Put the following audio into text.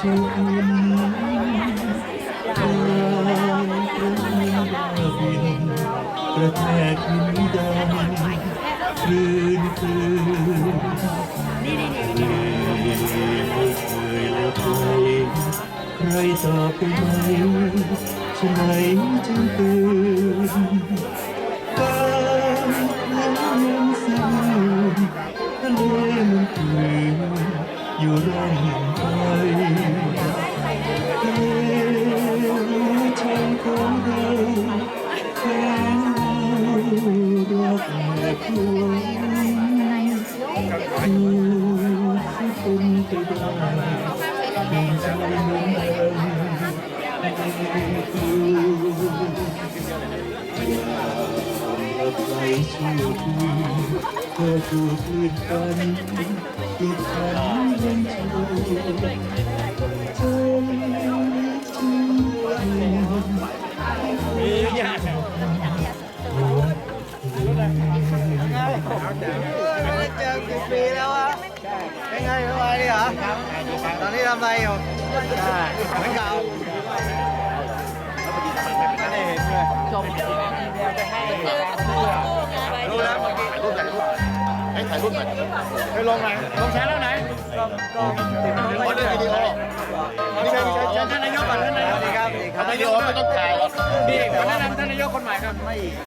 ทุ่กระแทกหินดำคลื่นคลื่นเลี้ยเคยแล้วใคใครตอบไปไหมฉันไหนจึงตื่นตามเรื่องเสียงทะเลมันคืนอยู่ร้อง คือเป็นไปได้เป็นใจเหมือนเดิมรับใจชั่คืนก็ถูกคลื่นฟันติดขันยังชูายดีเหรอตอนนี้ทำอะไรอยู่เหมือนเก่าไม่ได้เห็นเลยรู้แล้วเมื่อกี้รูปไหนรูปให้ถ่ายรูปหน่อยไปลงไหนลงแชร์แล้วไหนก็ติดตามไปเรื่อยๆนี่เป็นเชิญท่านนายกก่อนท่านนายกสวัสดีครับสวัสดีครับนายกไม่ต้องถ่ายนี่ขอแนะนำท่านนายกคนใหม่ครับ